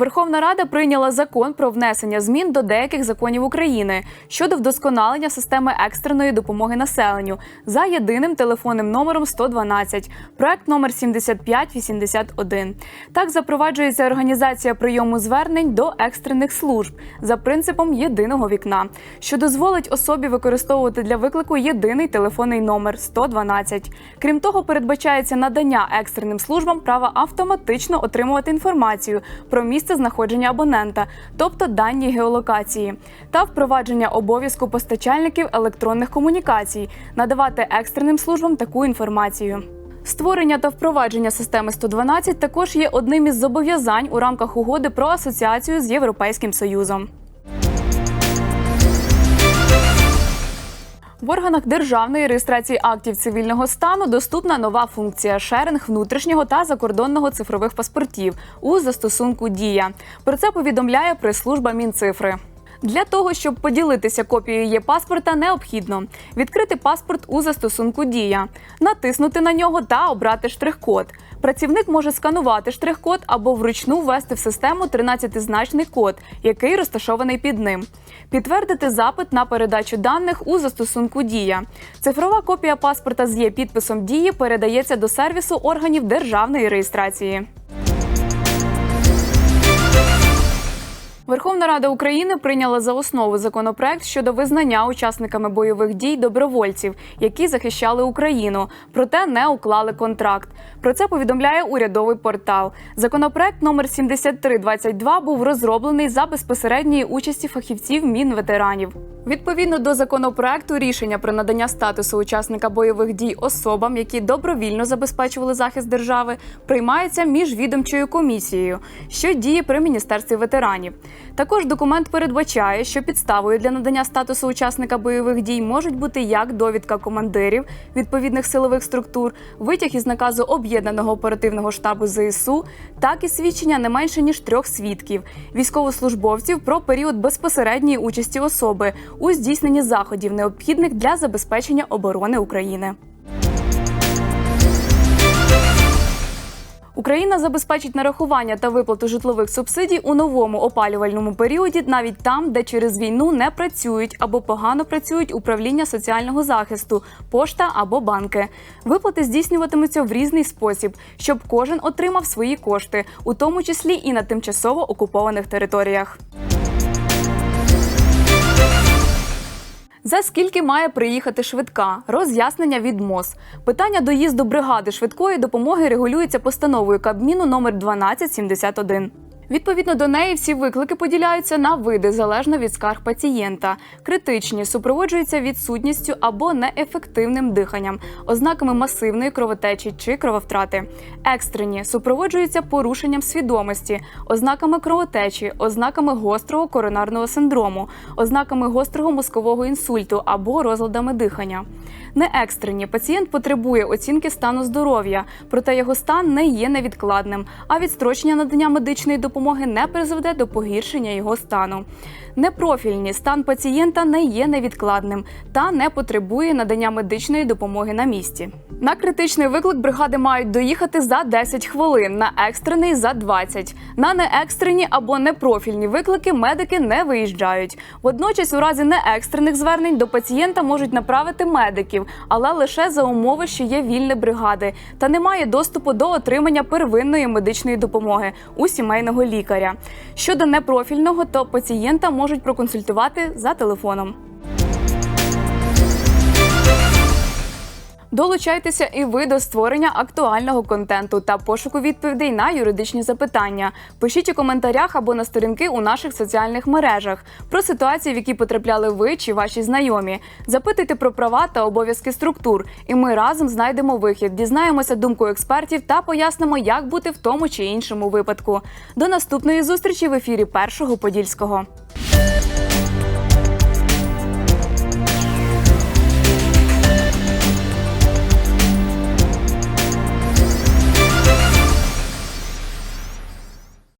Верховна Рада прийняла закон про внесення змін до деяких законів України щодо вдосконалення системи екстреної допомоги населенню за єдиним телефонним номером 112, проект номер 7581. Так запроваджується організація прийому звернень до екстрених служб за принципом єдиного вікна, що дозволить особі використовувати для виклику єдиний телефонний номер 112. Крім того, передбачається надання екстреним службам права автоматично отримувати інформацію про місце знаходження абонента, тобто дані геолокації, та впровадження обов'язку постачальників електронних комунікацій, надавати екстреним службам таку інформацію. Створення та впровадження системи 112 також є одним із зобов'язань у рамках угоди про асоціацію з Європейським Союзом. В органах державної реєстрації актів цивільного стану доступна нова функція шеринг внутрішнього та закордонного цифрових паспортів у застосунку Дія. Про це повідомляє прес-служба Мінцифри. Для того щоб поділитися копією є паспорта, необхідно відкрити паспорт у застосунку Дія, натиснути на нього та обрати штрих-код. Працівник може сканувати штрих-код або вручну ввести в систему 13-значний код, який розташований під ним. Підтвердити запит на передачу даних у застосунку Дія. Цифрова копія паспорта з є підписом дії передається до сервісу органів державної реєстрації. Верховна Рада України прийняла за основу законопроект щодо визнання учасниками бойових дій добровольців, які захищали Україну, проте не уклали контракт. Про це повідомляє урядовий портал. Законопроект номер 7322 був розроблений за безпосередньої участі фахівців Мінветеранів. Відповідно до законопроекту, рішення про надання статусу учасника бойових дій особам, які добровільно забезпечували захист держави, приймається міжвідомчою комісією, що діє при міністерстві ветеранів. Також документ передбачає, що підставою для надання статусу учасника бойових дій можуть бути як довідка командирів відповідних силових структур, витяг із наказу об'єднаного оперативного штабу ЗСУ, так і свідчення не менше ніж трьох свідків військовослужбовців про період безпосередньої участі особи у здійсненні заходів, необхідних для забезпечення оборони України. Україна забезпечить нарахування та виплату житлових субсидій у новому опалювальному періоді, навіть там, де через війну не працюють або погано працюють управління соціального захисту, пошта або банки. Виплати здійснюватимуться в різний спосіб, щоб кожен отримав свої кошти, у тому числі і на тимчасово окупованих територіях. За скільки має приїхати швидка? Роз'яснення від МОЗ. Питання доїзду бригади швидкої допомоги регулюється постановою Кабміну номер 1271. Відповідно до неї, всі виклики поділяються на види залежно від скарг пацієнта. Критичні супроводжуються відсутністю або неефективним диханням, ознаками масивної кровотечі чи крововтрати. Екстрені супроводжуються порушенням свідомості, ознаками кровотечі, ознаками гострого коронарного синдрому, ознаками гострого мозкового інсульту або розладами дихання. Неекстрені пацієнт потребує оцінки стану здоров'я, проте його стан не є невідкладним, а відстрочення надання медичної допомоги не призведе до погіршення його стану. Непрофільні стан пацієнта не є невідкладним та не потребує надання медичної допомоги на місці. На критичний виклик бригади мають доїхати за 10 хвилин, на екстрений за 20. На неекстрені або непрофільні виклики медики не виїжджають. Водночас, у разі неекстрених звернень до пацієнта можуть направити медиків, але лише за умови, що є вільні бригади, та немає доступу до отримання первинної медичної допомоги у сімейного лікаря. Щодо непрофільного, то пацієнта можуть проконсультувати за телефоном. Долучайтеся і ви до створення актуального контенту та пошуку відповідей на юридичні запитання. Пишіть у коментарях або на сторінки у наших соціальних мережах про ситуації, в які потрапляли ви чи ваші знайомі. Запитуйте про права та обов'язки структур, і ми разом знайдемо вихід, дізнаємося думку експертів та пояснимо, як бути в тому чи іншому випадку. До наступної зустрічі в ефірі першого подільського.